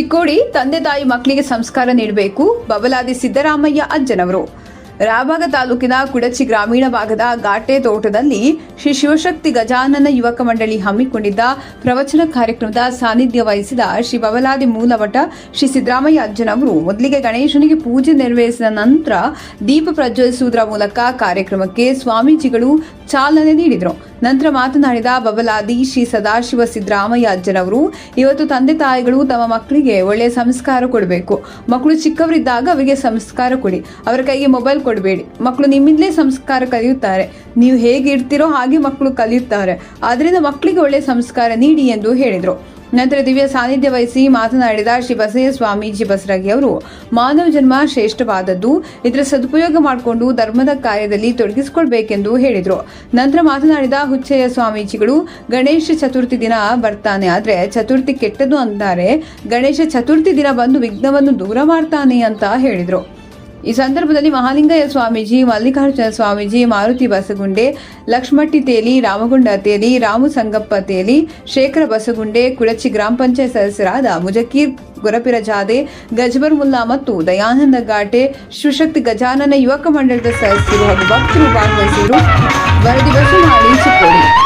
ಚಿಕ್ಕೋಡಿ ತಂದೆ ತಾಯಿ ಮಕ್ಕಳಿಗೆ ಸಂಸ್ಕಾರ ನೀಡಬೇಕು. ಬಬಲಾದಿ ಸಿದ್ದರಾಮಯ್ಯ ಅಜ್ಜನವರು ರಾಭಾಗ ತಾಲೂಕಿನ ಕುಡಚಿ ಗ್ರಾಮೀಣ ಭಾಗದ ಘಾಟೆ ತೋಟದಲ್ಲಿ ಶ್ರೀ ಶಿವಶಕ್ತಿ ಗಜಾನನ ಯುವಕ ಮಂಡಳಿ ಹಮ್ಮಿಕೊಂಡಿದ್ದ ಪ್ರವಚನ ಕಾರ್ಯಕ್ರಮದ ಸಾನ್ನಿಧ್ಯ ವಹಿಸಿದ ಶ್ರೀ ಬಬಲಾದಿ ಮೂಲಮಠ ಶ್ರೀ ಸಿದ್ದರಾಮಯ್ಯ ಅಜ್ಜನವರು ಮೊದಲಿಗೆ ಗಣೇಶನಿಗೆ ಪೂಜೆ ನೆರವೇರಿಸಿದ ನಂತರ ದೀಪ ಪ್ರಜ್ವಲಿಸುವುದರ ಮೂಲಕ ಕಾರ್ಯಕ್ರಮಕ್ಕೆ ಸ್ವಾಮೀಜಿಗಳು ಚಾಲನೆ ನೀಡಿದರು. ನಂತರ ಮಾತನಾಡಿದ ಬಬಲಾದಿ ಶ್ರೀ ಸದಾಶಿವ ಸಿದ್ದರಾಮಯ್ಯ ಅಜ್ಜನವರು ಇವತ್ತು ತಂದೆ ತಾಯಿಗಳು ತಮ್ಮ ಮಕ್ಕಳಿಗೆ ಒಳ್ಳೆಯ ಸಂಸ್ಕಾರ ಕೊಡಬೇಕು. ಮಕ್ಕಳು ಚಿಕ್ಕವರಿದ್ದಾಗ ಅವರಿಗೆ ಸಂಸ್ಕಾರ ಕೊಡಿ. ಅವರ ಕೈಗೆ ಮೊಬೈಲ್ ಕೊಡಬೇಡಿ. ಮಕ್ಕಳು ನಿಮ್ಮಿಂದಲೇ ಸಂಸ್ಕಾರ ಕಲಿಯುತ್ತಾರೆ. ನೀವು ಹೇಗೆ ಇರ್ತೀರೋ ಹಾಗೆ ಮಕ್ಕಳು ಕಲಿಯುತ್ತಾರೆ. ಆದ್ದರಿಂದ ಮಕ್ಕಳಿಗೆ ಒಳ್ಳೆಯ ಸಂಸ್ಕಾರ ನೀಡಿ ಎಂದು ಹೇಳಿದರು. ನಂತರ ದಿವ್ಯ ಸಾನ್ನಿಧ್ಯ ವಹಿಸಿ ಮಾತನಾಡಿದ ಶ್ರೀ ಸ್ವಾಮೀಜಿ ಬಸರಗಿ ಅವರು, ಮಾನವ ಜನ್ಮ ಶ್ರೇಷ್ಠವಾದದ್ದು, ಇದರ ಸದುಪಯೋಗ ಮಾಡಿಕೊಂಡು ಧರ್ಮದ ಕಾರ್ಯದಲ್ಲಿ ತೊಡಗಿಸಿಕೊಳ್ಬೇಕೆಂದು ಹೇಳಿದರು. ನಂತರ ಮಾತನಾಡಿದ ಹುಚ್ಚಯ್ಯ ಸ್ವಾಮೀಜಿಗಳು, ಗಣೇಶ ಚತುರ್ಥಿ ದಿನ ಬರ್ತಾನೆ, ಆದರೆ ಚತುರ್ಥಿ ಕೆಟ್ಟದ್ದು ಅಂತಾರೆ, ಗಣೇಶ ಚತುರ್ಥಿ ದಿನ ಬಂದು ವಿಘ್ನವನ್ನು ದೂರ ಮಾಡ್ತಾನೆ ಅಂತ ಹೇಳಿದರು. ಈ ಸಂದರ್ಭದಲ್ಲಿ ಮಹಾಲಿಂಗಯ್ಯ ಸ್ವಾಮೀಜಿ, ಮಲ್ಲಿಕಾರ್ಜುನ ಸ್ವಾಮೀಜಿ, ಮಾರುತಿ ಬಸಗುಂಡೆ, ಲಕ್ಷ್ಮಟ್ಟಿ ತೇಲಿ, ರಾಮಗುಂಡ ತೇಲಿ, ರಾಮು ಸಂಗಪ್ಪ ತೇಲಿ, ಶೇಖರ ಬಸಗುಂಡೆ ಕುಡಚಿ ಗ್ರಾಮ ಪಂಚಾಯತ್ ಸದಸ್ಯರಾದ ಮುಜಕೀರ್ ಗುರಪಿರಜಾದೆ ಗಜ್ಬರ್ ಮುಲ್ಲಾ ಮತ್ತು ದಯಾನಂದ ಘಾಟೆ ಶಿವಶಕ್ತಿ ಗಜಾನನ ಯುವಕ ಮಂಡಳದ ಸದಸ್ಯರು ಹಾಗೂ ಭಕ್ತರು ಭಾಗವಹಿಸಿದರು. ವರದಿ ಬಸವನಾಳಿ ಚಿಕ್ಕೋಡಿ.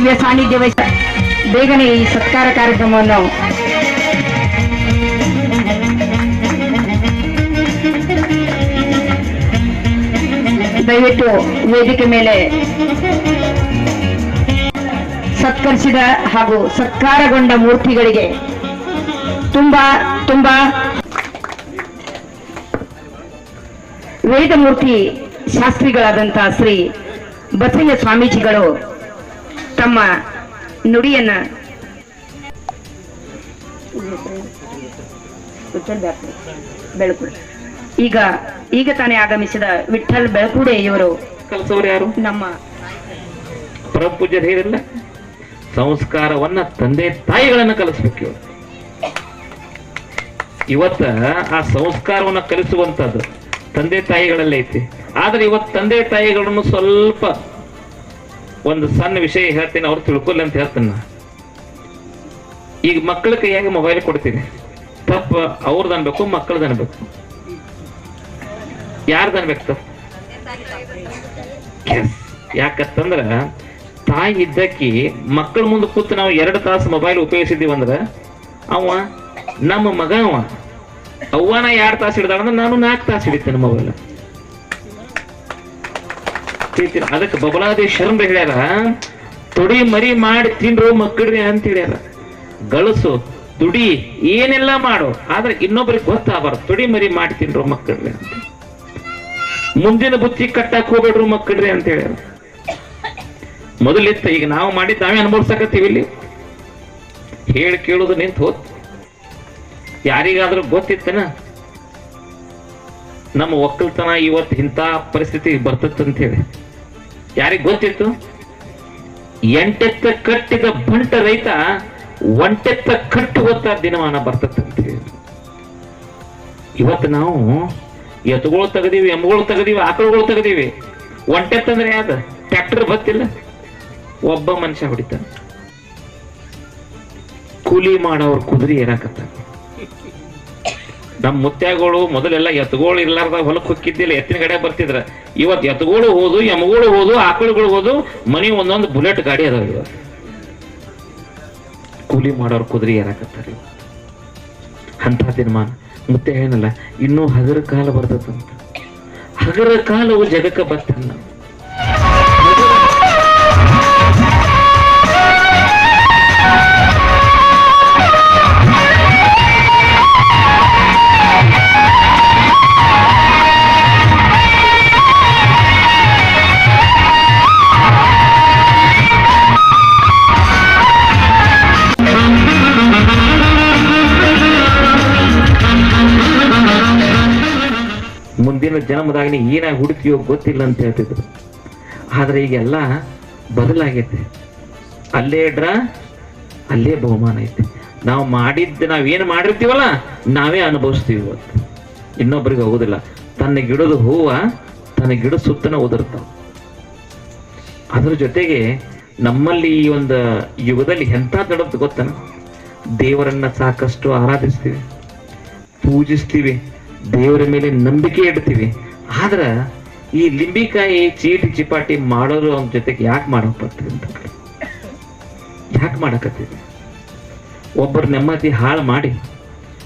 ದಿವ್ಯ ಸಾನ್ನಿಧ್ಯ ವಹಿಸ ಬೇಗನೆ ಈ ಸತ್ಕಾರ ಕಾರ್ಯಕ್ರಮವನ್ನು ದಯವಿಟ್ಟು ವೇದಿಕೆ ಮೇಲೆ ಸತ್ಕರಿಸಿದ ಹಾಗೂ ಸತ್ಕಾರಗೊಂಡ ಮೂರ್ತಿಗಳಿಗೆ ತುಂಬಾ ತುಂಬಾ ವೇದಮೂರ್ತಿ ಶಾಸ್ತ್ರಿಗಳಾದಂತಹ ಶ್ರೀ ಬಸಯ್ಯ ಸ್ವಾಮೀಜಿಗಳು ತಮ್ಮ ನುಡಿಯನ್ನ ಬೆಳಕುಡೆ ಈಗ ಈಗ ತಾನೇ ಆಗಮಿಸಿದ ವಿಠಲ್ ಬೆಳಕುಡೆ ಇವರು ಕಲಿಸೋರು ಯಾರು? ನಮ್ಮ ಹೇಳಿರಲ್ಲ ಸಂಸ್ಕಾರವನ್ನ ತಂದೆ ತಾಯಿಗಳನ್ನ ಕಲಿಸ್ಬೇಕು ಇವರು. ಇವತ್ತ ಆ ಸಂಸ್ಕಾರವನ್ನ ಕಲಿಸುವಂತದ್ದು ತಂದೆ ತಾಯಿಗಳಲ್ಲೇ ಐತಿ. ಆದ್ರೆ ಇವತ್ತು ತಂದೆ ತಾಯಿಗಳನ್ನು ಸ್ವಲ್ಪ ಒಂದು ಸಣ್ಣ ವಿಷಯ ಹೇಳ್ತೀನಿ, ಅವ್ರು ತಿಳ್ಕೊಲ್ಲ ಅಂತ ಹೇಳ್ತೀನಿ. ಈಗ ಮಕ್ಕಳ ಕೈಯಾಗ ಮೊಬೈಲ್ ಕೊಡ್ತೀನಿ. ತಪ್ಪ ಅವ್ರದ್ದು ಅನ್ಬೇಕು ಮಕ್ಕಳದ್ದು ಅನ್ಬೇಕು. ಯಾರ್ದು ಅನ್ಬೇಕು ತಪ್ಪು. ಯಾಕಂತಂದ್ರ, ತಾಯಿ ಇದ್ದಕ್ಕಿ ಮಕ್ಕಳ ಮುಂದೆ ಕೂತು ನಾವು ಎರಡು ತಾಸು ಮೊಬೈಲ್ ಉಪಯೋಗಿಸಿದ್ದೀವಿ ಅಂದ್ರ, ಅವ ನಮ್ಮ ಮಗ ಅವ ಅವ್ವನ ಎರಡು ತಾಸು ಹಿಡ್ದಾಳಂದ್ರೆ ನಾನು ನಾಲ್ಕು ತಾಸು ಹಿಡಿತೇನೆ ಮೊಬೈಲ್ ತಿಳಿತೀರ ಅದಕ್ಕೆ ಬಬಲಾದೆ ಶರ್ಮ ಹೇಳ್ಯಾರ, ತೊಡಿ ಮರಿ ಮಾಡಿ ತಿನ್ರು ಮಕ್ಕಳ್ರಿ ಅಂತ ಹೇಳ್ಯಾರ. ಗಳಸು, ದುಡಿ, ಏನೆಲ್ಲ ಮಾಡು, ಆದ್ರೆ ಇನ್ನೊಬ್ರಿಗೆ ಗೊತ್ತಾಗಬಾರ್ದು. ತೊಡಿ ಮರಿ ಮಾಡಿ ತಿನ್ರು ಮಕ್ಕಳ್ರಿ ಅಂತ. ಮುಂದಿನ ಬುತ್ತಿ ಕಟ್ಟಕ್ ಹೋಗ್ಬೇಡ್ರು ಮಕ್ಕಳ್ರಿ ಅಂತ ಹೇಳ್ಯಾರ. ಮೊದಲಿತ್ತ ಈಗ ನಾವು ಮಾಡಿ ನಾವೇ ಅನುಭವಿಸಕತ್ತೀವಿ ಇಲ್ಲಿ. ಹೇಳಿ ಕೇಳೋದು ನಿಂತು ಹೋತ್. ಯಾರಿಗಾದ್ರೂ ಗೊತ್ತಿತ್ತನ? ನಮ್ಮ ಒಕ್ಕಲ್ತನ ಇವತ್ತು ಇಂಥ ಪರಿಸ್ಥಿತಿ ಬರ್ತದಂತ ಹೇಳಿ. ಯಾರಿಗ್ ಗೊತ್ತಿತ್ತು? ಎಂಟೆತ್ತ ಕಟ್ಟಿದ ಬಂಟ ರೈತ ಒಂಟೆತ್ತ ಕಟ್ಟು ಗೊತ್ತ ದಿನಮಾನ ಹೇಳಿ ಇವತ್ತು ನಾವು ಎತ್ತುಗಳು ತೆಗದೀವಿ ಎಮ್ಗಳು ತೆಗದೀವಿ, ಆಕಳುಗಳು ತೆಗದೀವಿ. ಒಂಟೆತ್ತಂದ್ರೆ ಯಾವ್ದು? ಟ್ರ್ಯಾಕ್ಟರ್ ಬತ್ತಿಲ್ಲ? ಒಬ್ಬ ಮನುಷ್ಯ ಹೊಡಿತಾನೆ. ಕೂಲಿ ಮಾಡೋರು ಕುದುರೆ ಏರಾಕತ್ತ ನಮ್ಮ ಮುತ್ಯಾಗಳು ಮೊದಲೆಲ್ಲ ಎತ್ತುಗಳು ಇರ್ಲಾರ್ದ ಹೊಲಕ್ಕೆ ಹೊಕ್ಕಿದ್ದಿಲ್ಲ. ಎತ್ತಿನ ಗಡೆ ಬರ್ತಿದ್ರ. ಇವತ್ತು ಎತ್ತುಗಳು ಹೋದು ಎಮ್ಗಳು ಹೋದು, ಆಕಳುಗಳು ಹೋದು, ಮನಿ ಒಂದೊಂದು ಬುಲೆಟ್ ಗಾಡಿ ಅದಾವ ಇವತ್ತು ಕೂಲಿ ಮಾಡೋರು ಕುದುರೆ ಏನಾಕತ್ತಾರ ಅಂತ ದಿನಮಾನ. ಮತ್ತೆ ಏನಲ್ಲ, ಇನ್ನೂ ಹಗರ ಕಾಲ ಬರ್ತದಂತ. ಹಗರ ಕಾಲವು ಜಗಕ್ಕೆ ಬರ್ತಲ್ಲ ಮುಂದಿನ ಜನ್ಮದಾಗ ಏನಾಗಿ ಹುಡುಕಿಯೋ ಗೊತ್ತಿಲ್ಲ ಅಂತ ಹೇಳ್ತಿದ್ರು. ಆದ್ರೆ ಈಗೆಲ್ಲ ಬದಲಾಗೈತೆ. ಅಲ್ಲೇ ಡ್ರ ಅಲ್ಲೇ ಬಹುಮಾನ ಐತಿ. ನಾವು ಮಾಡಿದ್ದು ನಾವೇನು ಮಾಡಿರ್ತೀವಲ್ಲ, ನಾವೇ ಅನುಭವಿಸ್ತೀವಿ ಇವತ್ತು. ಇನ್ನೊಬ್ರಿಗೆ ಹೋಗುದಿಲ್ಲ. ತನ್ನ ಗಿಡದ ಹೂವ, ತನ್ನ ಗಿಡ ಸುತ್ತನ ಉದುರ್ತಾವ. ಅದ್ರ ಜೊತೆಗೆ ನಮ್ಮಲ್ಲಿ ಈ ಒಂದು ಯುಗದಲ್ಲಿ ಎಂಥ ದೊಡ್ಡದು ಗೊತ್ತನ? ದೇವರನ್ನ ಸಾಕಷ್ಟು ಆರಾಧಿಸ್ತೀವಿ. ಪೂಜಿಸ್ತೀವಿ. ದೇವರ ಮೇಲೆ ನಂಬಿಕೆ ಇಡ್ತೀವಿ. ಆದ್ರ ಈ ಲಿಂಬಿಕಾಯಿ ಚೀಟಿ ಚಿಪಾಟಿ ಮಾಡೋರು ಅವನ ಜೊತೆಗೆ ಯಾಕೆ ಮಾಡಕ್ ಬರ್ತೀವಿ ಅಂತ ಯಾಕೆ ಮಾಡಕತ್ತೀವಿ? ಒಬ್ಬರ ನೆಮ್ಮದಿ ಹಾಳು ಮಾಡಿ